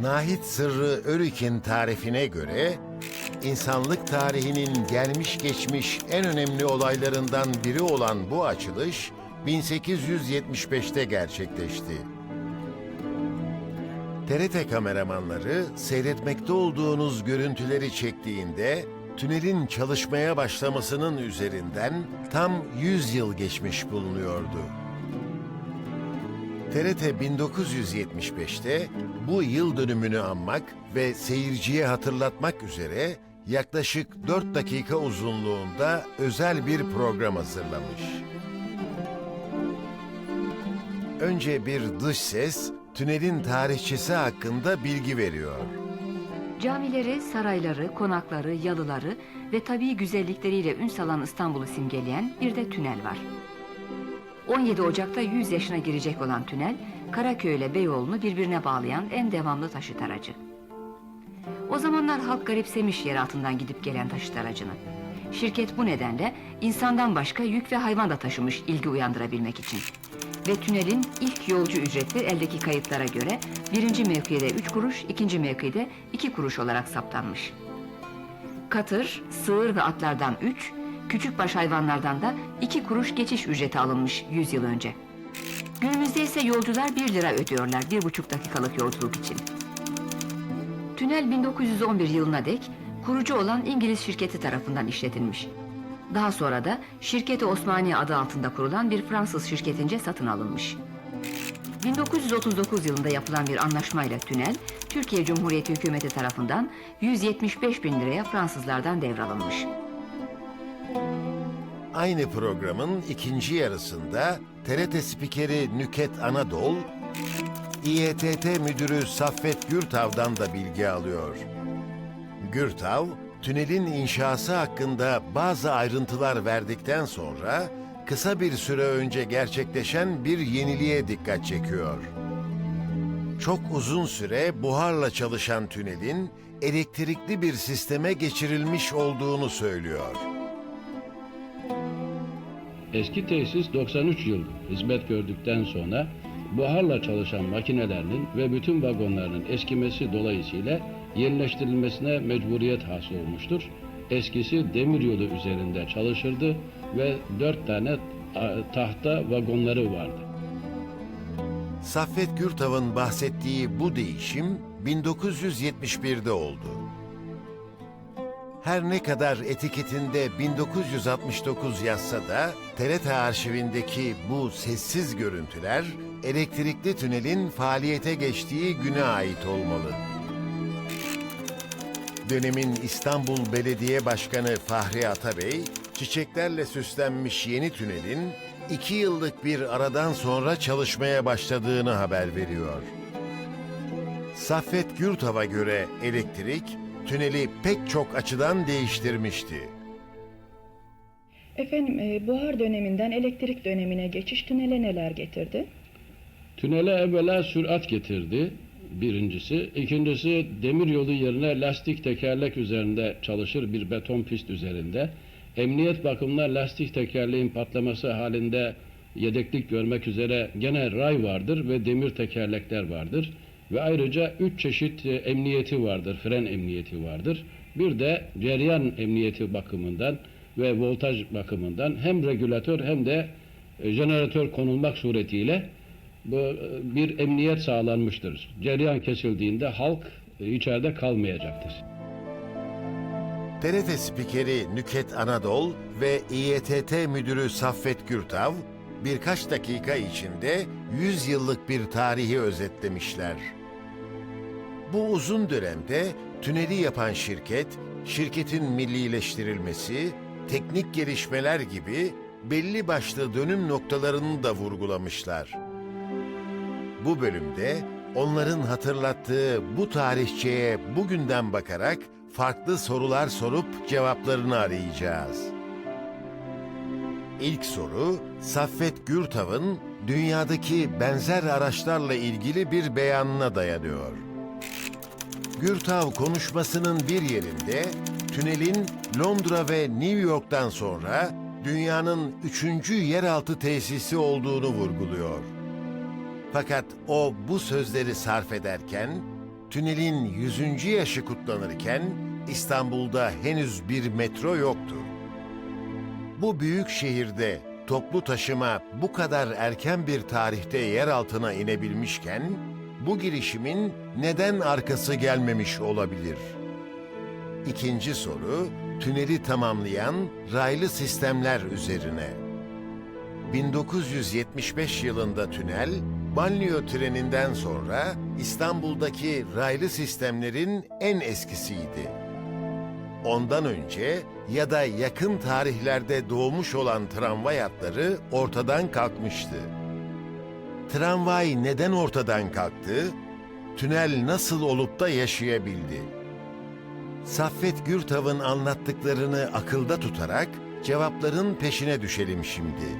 Nahit Sırrı Örik'in tarifine göre insanlık tarihinin gelmiş geçmiş en önemli olaylarından biri olan bu açılış 1875'te gerçekleşti. TRT kameramanları seyretmekte olduğunuz görüntüleri çektiğinde tünelin çalışmaya başlamasının üzerinden tam 100 yıl geçmiş bulunuyordu. TRT 1975'te bu yıl dönümünü anmak ve seyirciye hatırlatmak üzere yaklaşık 4 dakika uzunluğunda özel bir program hazırlamış. Önce bir dış ses tünelin tarihçesi hakkında bilgi veriyor. Camileri, sarayları, konakları, yalıları ve tabii güzellikleriyle ün salan İstanbul'u simgeleyen bir de tünel var. 17 Ocak'ta 100 yaşına girecek olan tünel, Karaköy ile Beyoğlu'nu birbirine bağlayan en devamlı taşıt aracı. O zamanlar halk garipsemiş yer altından gidip gelen taşıt aracını. Şirket bu nedenle insandan başka yük ve hayvan da taşımış ilgi uyandırabilmek için. Ve tünelin ilk yolcu ücreti eldeki kayıtlara göre birinci mevkide 3 kuruş, ikinci mevkide 2 kuruş olarak saptanmış. Katır, sığır ve atlardan 3, küçükbaş hayvanlardan da 2 kuruş geçiş ücreti alınmış 100 yıl önce. Günümüzde ise yolcular 1 lira ödüyorlar 1,5 dakikalık yolculuk için. Tünel 1911 yılına dek kurucu olan İngiliz şirketi tarafından işletilmiş. Daha sonra da şirketi Osmaniye adı altında kurulan bir Fransız şirketince satın alınmış. 1939 yılında yapılan bir anlaşmayla tünel, Türkiye Cumhuriyeti hükümeti tarafından 175 bin liraya Fransızlardan devralınmış. Aynı programın ikinci yarısında TRT spikeri Nüket Anadol, İETT müdürü Saffet Gürtav'dan da bilgi alıyor. Gürtav, tünelin inşası hakkında bazı ayrıntılar verdikten sonra kısa bir süre önce gerçekleşen bir yeniliğe dikkat çekiyor. Çok uzun süre buharla çalışan tünelin elektrikli bir sisteme geçirilmiş olduğunu söylüyor. Eski tesis 93 yıl hizmet gördükten sonra buharla çalışan makinelerinin ve bütün vagonlarının eskimesi dolayısıyla yenileştirilmesine mecburiyet hasıl olmuştur. Eskisi demiryolu üzerinde çalışırdı ve dört tane tahta vagonları vardı. Saffet Gürtav'ın bahsettiği bu değişim 1971'de oldu. Her ne kadar etiketinde 1969 yazsa da TRT arşivindeki bu sessiz görüntüler elektrikli tünelin faaliyete geçtiği güne ait olmalı. Dönemin İstanbul Belediye Başkanı Fahri Atabey, çiçeklerle süslenmiş yeni tünelin iki yıllık bir aradan sonra çalışmaya başladığını haber veriyor. Saffet Gürtav'a göre elektrik, tüneli pek çok açıdan değiştirmişti. Efendim, e, buhar döneminden elektrik dönemine geçiş tünele neler getirdi? Tünele evvela sürat getirdi birincisi. İkincisi demiryolu yerine lastik tekerlek üzerinde çalışır bir beton pist üzerinde. Emniyet bakımından lastik tekerleğin patlaması halinde yedeklik görmek üzere gene ray vardır ve demir tekerlekler vardır. Ve ayrıca üç çeşit e, emniyeti vardır, fren emniyeti vardır. Bir de cereyan emniyeti bakımından ve voltaj bakımından hem regülatör hem de e, jeneratör konulmak suretiyle e, bir emniyet sağlanmıştır. Cereyan kesildiğinde halk içeride kalmayacaktır. TRT spikeri Nüket Anadol ve İETT müdürü Saffet Gürtav birkaç dakika içinde 100 yıllık bir tarihi özetlemişler. Bu uzun dönemde tüneli yapan şirket, şirketin millileştirilmesi, teknik gelişmeler gibi belli başlı dönüm noktalarını da vurgulamışlar. Bu bölümde onların hatırlattığı bu tarihçeye bugünden bakarak farklı sorular sorup cevaplarını arayacağız. İlk soru Saffet Gürtav'ın dünyadaki benzer araçlarla ilgili bir beyanına dayanıyor. Gürtav konuşmasının bir yerinde tünelin Londra ve New York'tan sonra dünyanın üçüncü yeraltı tesisi olduğunu vurguluyor. Fakat o bu sözleri sarf ederken tünelin 100. yaşı kutlanırken İstanbul'da henüz bir metro yoktu. Bu büyük şehirde toplu taşıma bu kadar erken bir tarihte yer altına inebilmişken bu girişimin neden arkası gelmemiş olabilir? İkinci soru tüneli tamamlayan raylı sistemler üzerine. 1975 yılında tünel, banliyö treninden sonra İstanbul'daki raylı sistemlerin en eskisiydi. Ondan önce ya da yakın tarihlerde doğmuş olan tramvay hatları ortadan kalkmıştı. Tramvay neden ortadan kalktı? Tünel nasıl olup da yaşayabildi? Saffet Gürtav'ın anlattıklarını akılda tutarak cevapların peşine düşelim şimdi.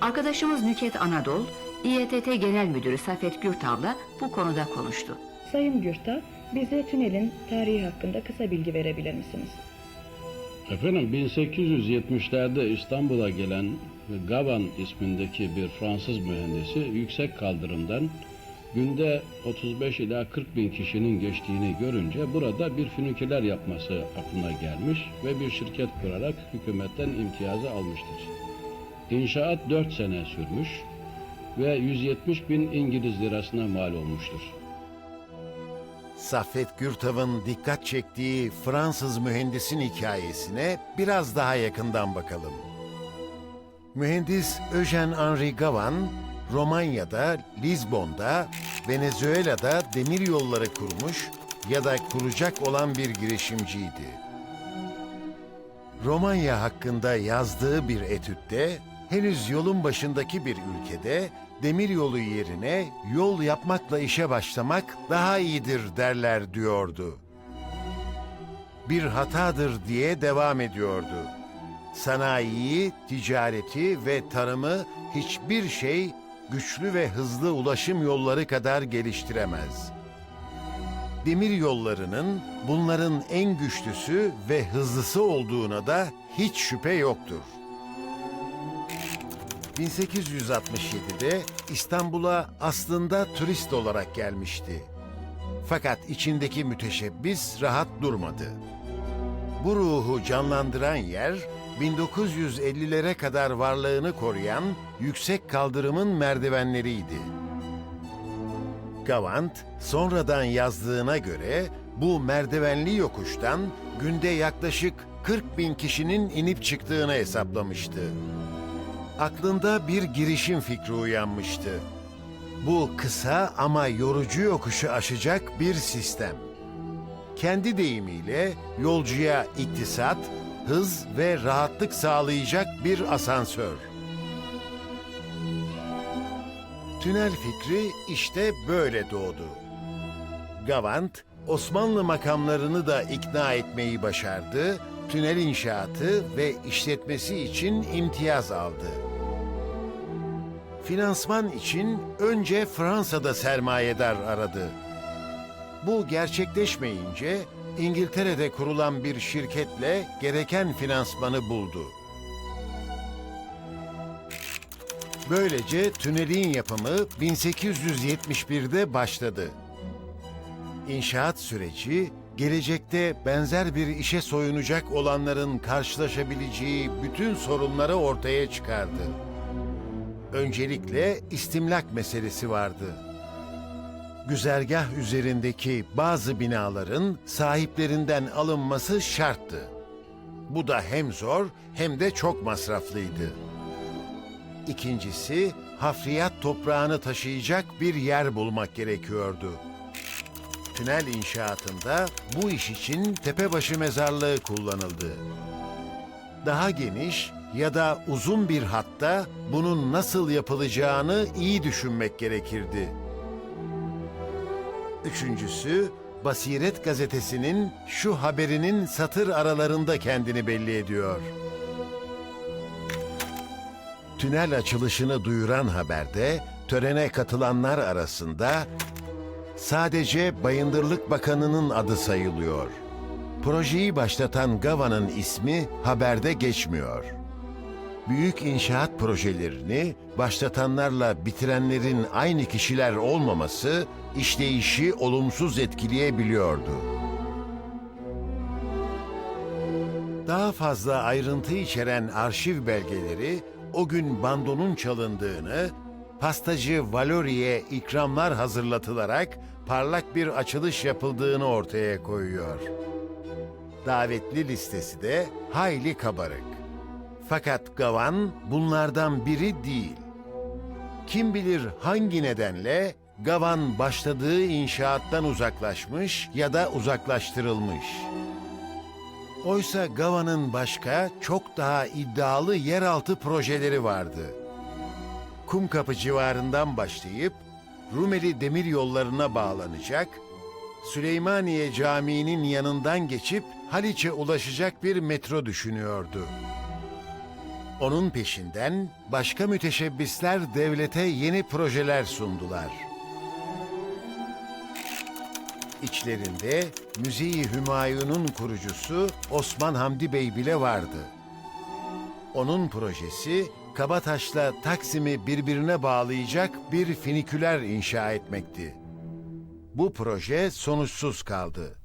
Arkadaşımız Nüket Anadol, İETT Genel Müdürü Safet Gürtav'la bu konuda konuştu. Sayın Gürtav, bize tünelin tarihi hakkında kısa bilgi verebilir misiniz? Efendim 1870'lerde İstanbul'a gelen Gavan ismindeki bir Fransız mühendisi yüksek kaldırımdan günde 35 ila 40 bin kişinin geçtiğini görünce burada bir füniküler yapması aklına gelmiş ve bir şirket kurarak hükümetten imtiyazı almıştır. İnşaat 4 sene sürmüş ve 170 bin İngiliz lirasına mal olmuştur. Saffet Gürtav'ın dikkat çektiği Fransız mühendisin hikayesine biraz daha yakından bakalım. Mühendis Eugène Henri Gavan, Romanya'da, Lizbon'da, Venezuela'da demir yolları kurmuş ya da kuracak olan bir girişimciydi. Romanya hakkında yazdığı bir etütte henüz yolun başındaki bir ülkede demir yolu yerine yol yapmakla işe başlamak daha iyidir derler diyordu. Bir hatadır diye devam ediyordu. Sanayiyi, ticareti ve tarımı hiçbir şey güçlü ve hızlı ulaşım yolları kadar geliştiremez. Demir yollarının bunların en güçlüsü ve hızlısı olduğuna da hiç şüphe yoktur. 1867'de İstanbul'a aslında turist olarak gelmişti. Fakat içindeki müteşebbis rahat durmadı. Bu ruhu canlandıran yer 1950'lere kadar varlığını koruyan yüksek kaldırımın merdivenleriydi. Gavant sonradan yazdığına göre bu merdivenli yokuştan günde yaklaşık 40 bin kişinin inip çıktığını hesaplamıştı aklında bir girişim fikri uyanmıştı. Bu kısa ama yorucu yokuşu aşacak bir sistem. Kendi deyimiyle yolcuya iktisat, hız ve rahatlık sağlayacak bir asansör. Tünel fikri işte böyle doğdu. Gavant, Osmanlı makamlarını da ikna etmeyi başardı, tünel inşaatı ve işletmesi için imtiyaz aldı. Finansman için önce Fransa'da sermayedar aradı. Bu gerçekleşmeyince İngiltere'de kurulan bir şirketle gereken finansmanı buldu. Böylece tünelin yapımı 1871'de başladı. İnşaat süreci gelecekte benzer bir işe soyunacak olanların karşılaşabileceği bütün sorunları ortaya çıkardı. Öncelikle istimlak meselesi vardı. Güzergah üzerindeki bazı binaların sahiplerinden alınması şarttı. Bu da hem zor hem de çok masraflıydı. İkincisi, hafriyat toprağını taşıyacak bir yer bulmak gerekiyordu. Tünel inşaatında bu iş için tepebaşı mezarlığı kullanıldı. Daha geniş ya da uzun bir hatta bunun nasıl yapılacağını iyi düşünmek gerekirdi. Üçüncüsü, Basiret gazetesinin şu haberinin satır aralarında kendini belli ediyor. Tünel açılışını duyuran haberde törene katılanlar arasında sadece Bayındırlık Bakanı'nın adı sayılıyor. Projeyi başlatan Gava'nın ismi haberde geçmiyor. Büyük inşaat projelerini başlatanlarla bitirenlerin aynı kişiler olmaması işleyişi olumsuz etkileyebiliyordu. Daha fazla ayrıntı içeren arşiv belgeleri o gün bandonun çalındığını, pastacı Valori'ye ikramlar hazırlatılarak parlak bir açılış yapıldığını ortaya koyuyor. Davetli listesi de hayli kabarık. Fakat Gavan bunlardan biri değil. Kim bilir hangi nedenle Gavan başladığı inşaattan uzaklaşmış ya da uzaklaştırılmış. Oysa Gava'nın başka çok daha iddialı yeraltı projeleri vardı. Kumkapı civarından başlayıp Rumeli demir yollarına bağlanacak, Süleymaniye Camii'nin yanından geçip Haliç'e ulaşacak bir metro düşünüyordu. Onun peşinden başka müteşebbisler devlete yeni projeler sundular. İçlerinde Müziği Hümayun'un kurucusu Osman Hamdi Bey bile vardı. Onun projesi Kabataş'la Taksim'i birbirine bağlayacak bir finiküler inşa etmekti. Bu proje sonuçsuz kaldı.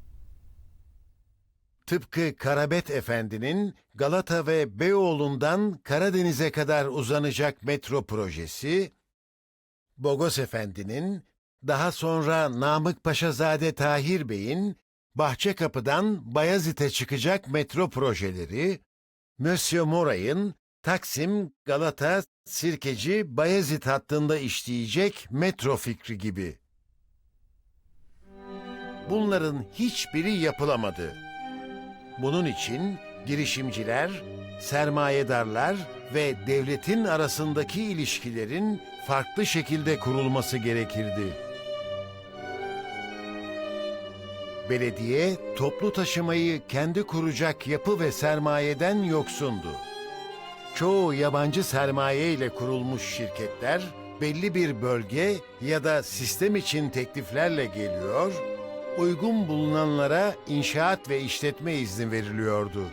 Tıpkı Karabet Efendi'nin Galata ve Beyoğlu'ndan Karadeniz'e kadar uzanacak metro projesi, Bogos Efendi'nin daha sonra Namık Paşazade Tahir Bey'in Bahçekapı'dan Bayazıt'e çıkacak metro projeleri, Monsieur Moray'ın Taksim, Galata, Sirkeci, Bayezid hattında işleyecek metro fikri gibi. Bunların hiçbiri yapılamadı. Bunun için girişimciler, sermayedarlar ve devletin arasındaki ilişkilerin farklı şekilde kurulması gerekirdi. Belediye toplu taşımayı kendi kuracak yapı ve sermayeden yoksundu. Çoğu yabancı sermaye ile kurulmuş şirketler belli bir bölge ya da sistem için tekliflerle geliyor, uygun bulunanlara inşaat ve işletme izni veriliyordu.